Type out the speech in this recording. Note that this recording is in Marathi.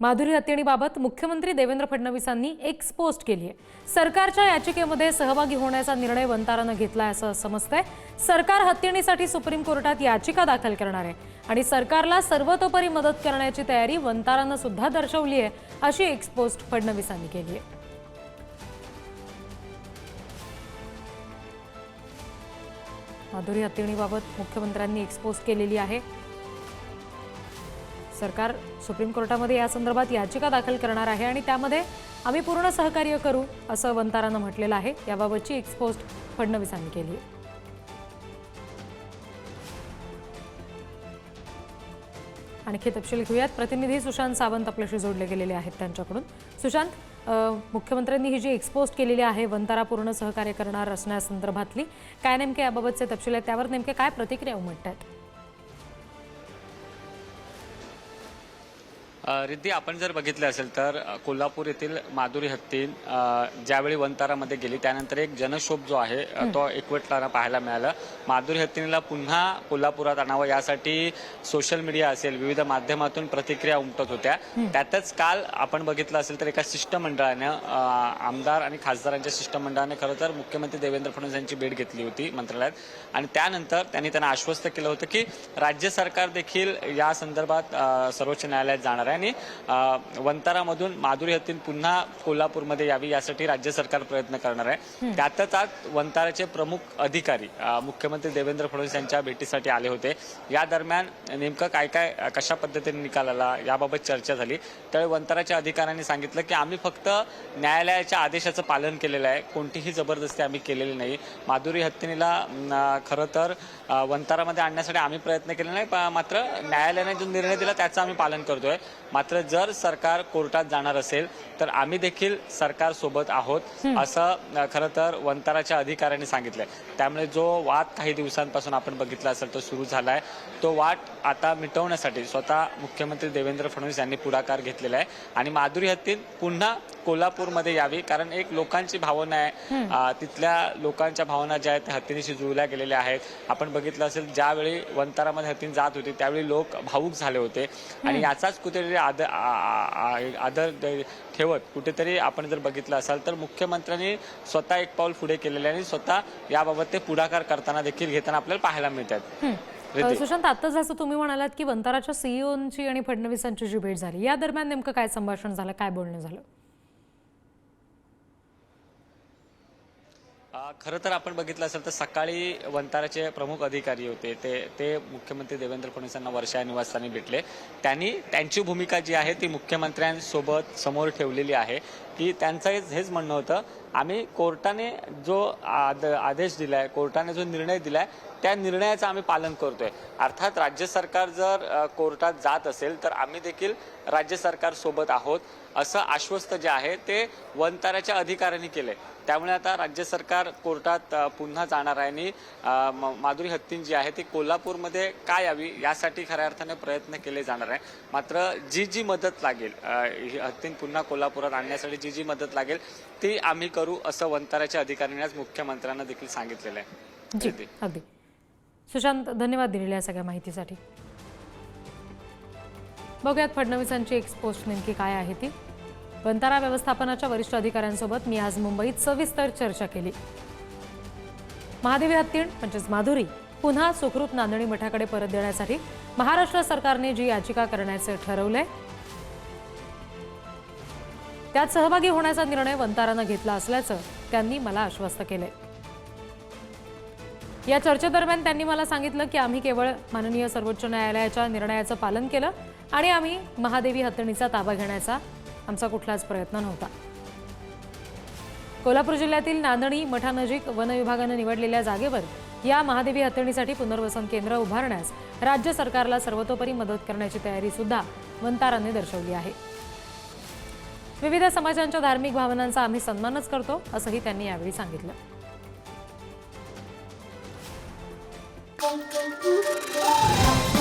माधुरी हत्येणीबाबत मुख्यमंत्री देवेंद्र फडणवीसांनी एक्स पोस्ट केली आहे. सरकारच्या याचिकेमध्ये सहभागी होण्याचा निर्णय वंतारानं घेतलाय असं समजतंय. सरकार हत्येणीसाठी सुप्रीम कोर्टात याचिका दाखल करणार आहे. आणि सरकारला सर्वतोपरी मदत करण्याची तयारी वंतारानं सुद्धा दर्शवली आहे अशी एक्स पोस्ट फडणवीसांनी केली आहे. माधुरी हत्येणीबाबत मुख्यमंत्र्यांनी एक्सपोज केलेली आहे. सरकार सुप्रीम कोर्टामध्ये या संदर्भात याचिका दाखल करणार आहे आणि त्यामध्ये आम्ही पूर्ण सहकार्य करू असं वंतारानं म्हटलेलं आहे. याबाबतची एक्सपोस्ट फडणवीसांनी केली आहे. आणखी तपशील घेऊयात. प्रतिनिधी सुशांत सावंत आपल्याशी जोडले गेलेले आहेत त्यांच्याकडून. सुशांत मुख्यमंत्र्यांनी ही जी एक्सपोस्ट केलेली आहे वंतारा पूर्ण सहकार्य करणार असण्यासंदर्भातली काय नेमके याबाबतचे तपशील आहेत? त्यावर नेमके काय प्रतिक्रिया उमटत आहेत? रिद्धी आपण जर बघितले असेल तर कोल्हापूर येथील माधुरी हत्तीन ज्यावेळी वनतारामध्ये गेली त्यानंतर एक जनशोभ जो आहे तो एकवटताना पाहायला मिळाला. माधुरी हत्तीनीला पुन्हा कोल्हापुरात आणावं यासाठी सोशल मीडिया असेल विविध माध्यमातून प्रतिक्रिया उमटत होत्या. त्यातच काल आपण बघितलं असेल तर एका शिष्टमंडळानं आमदार आणि खासदारांच्या शिष्टमंडळाने खरं तर मुख्यमंत्री देवेंद्र फडणवीस यांची भेट घेतली होती मंत्रालयात. आणि त्यानंतर त्यांनी त्यांना आश्वस्त केलं होतं की राज्य सरकार देखील या संदर्भात सर्वोच्च न्यायालयात जाणार आहे. आणि वंतारामधून माधुरी हत्तीन पुन्हा कोल्हापूरमध्ये यावी यासाठी राज्य सरकार प्रयत्न करणार आहे. त्यातच आज वंताराचे प्रमुख अधिकारी मुख्यमंत्री देवेंद्र फडणवीस यांच्या भेटीसाठी आले होते. या दरम्यान नेमकं काय काय कशा पद्धतीने निकाल आला याबाबत चर्चा झाली. त्यावेळी वंताराच्या अधिकाऱ्यांनी सांगितलं की आम्ही फक्त न्यायालयाच्या आदेशाचं पालन केलेलं आहे. कोणतीही जबरदस्ती आम्ही केलेली नाही. माधुरी हत्तीनीला खरं तर वंतारामध्ये आणण्यासाठी आम्ही प्रयत्न केले नाही मात्र न्यायालयाने जो निर्णय दिला त्याचं आम्ही पालन करतोय. मात्र जर सरकार कोर्टात जाणार असेल तर आम्ही देखील सरकार सोबत आहोत असं खरं तर वंताराच्या अधिकाऱ्यांनी सांगितलंय. त्यामुळे जो वाद काही दिवसांपासून आपण बघितला असेल तो सुरू झालाय. तो वाद आता मिटवण्यासाठी स्वतः मुख्यमंत्री देवेंद्र फडणवीस यांनी पुढाकार घेतलेला आहे. आणि माधुरी हत्तीन पुन्हा कोल्हापूरमध्ये यावी कारण एक लोकांची भावना आहे. तिथल्या लोकांच्या भावना ज्या आहेत त्या हत्तीनीशी जुळल्या गेलेल्या आहेत. आपण बघितलं असेल ज्यावेळी वंतारामध्ये हत्तीन जात होती त्यावेळी लोक भावूक झाले होते. आणि याचाच कुठेतरी आदर आदर ठेवत कुठेतरी आपण जर बघितलं असाल तर मुख्यमंत्र्यांनी स्वतः एक पाऊल पुढे केलेले आणि स्वतः याबाबत ते पुढाकार करताना देखील घेताना आपल्याला पाहायला मिळतात. सुशांत आता जसं तुम्ही म्हणालात की वंताराच्या सीईओंची आणि फडणवीसांची जी भेट झाली या दरम्यान नेमकं काय संभाषण झालं काय बोलणं झालं खरं तर आपण बघितलं असेल तर सकाळी वंताराचे प्रमुख अधिकारी होते. ते ते मुख्यमंत्री देवेंद्र फडणवीस यांना वर्षा निवासस्थानी भेटले. त्यांनी त्यांची भूमिका जी आहे ती मुख्यमंत्र्यांसोबत समोर ठेवलेली आहे. की त्यांचं हेच हेच म्हणणं होतं. आम्ही कोर्टाने जो आद आदेश दिलाय कोर्टाने जो निर्णय दिलाय त्या निर्णयाचं आम्ही पालन करतोय. अर्थात राज्य सरकार जर कोर्टात जात असेल तर आम्ही देखील राज्य सरकार सोबत आहोत. असं आश्वस्त जे आहे ते वनताऱ्याच्या अधिकाऱ्यांनी केले त्यामुळे आता राज्य सरकार कोर्टात पुन्हा जाणार आहे. आणि म- माधुरी हत्तीन जी आहे ती कोल्हापूरमध्ये काय यावी यासाठी खऱ्या अर्थाने प्रयत्न केले जाणार आहे. मात्र जी जी मदत लागेल ही हत्तीन पुन्हा कोल्हापुरात आणण्यासाठी जी जी मदत लागेल ती आम्ही करू असं वंताराच्या अधिकाऱ्यांनी आज मुख्यमंत्र्यांना देखील सांगितलेलं आहे. जी. अगदी. सुशांत धन्यवाद दिलेल्या सगळ्या माहितीसाठी. बघूयात फडणवीसांची एक पोस्ट नेमकी काय आहे ती. वंतारा व्यवस्थापनाच्या वरिष्ठ अधिकाऱ्यांसोबत मी आज मुंबईत सविस्तर चर्चा केली. महादेवी हत्तीण म्हणजेच माधुरी पुन्हा सुखरूप नांदणी मठाकडे परत देण्यासाठी महाराष्ट्र सरकारने जी याचिका करण्याचे ठरवलंय त्यात सहभागी होण्याचा निर्णय वंतारानं घेतला असल्याचं त्यांनी मला आश्वस्त केले या चर्चेदरम्यान त्यांनी मला सांगितलं की आम्ही केवळ माननीय सर्वोच्च न्यायालयाच्या निर्णयाचं पालन केलं आणि आम्ही महादेवी हत्तणीचा ताबा घेण्याचा आमचा कुठलाच प्रयत्न नव्हता. कोल्हापूर जिल्ह्यातील नांदणी मठानजीक वन विभागानं निवडलेल्या जागेवर या महादेवी हत्तणीसाठी पुनर्वसन केंद्र उभारण्यास राज्य सरकारला सर्वतोपरी मदत करण्याची तयारी सुद्धा वंतारांनी दर्शवली आहे. विविध समाजांच्या धार्मिक भावनांचा आम्ही सन्मानच करतो असंही त्यांनी यावेळी सांगितलं Thank you.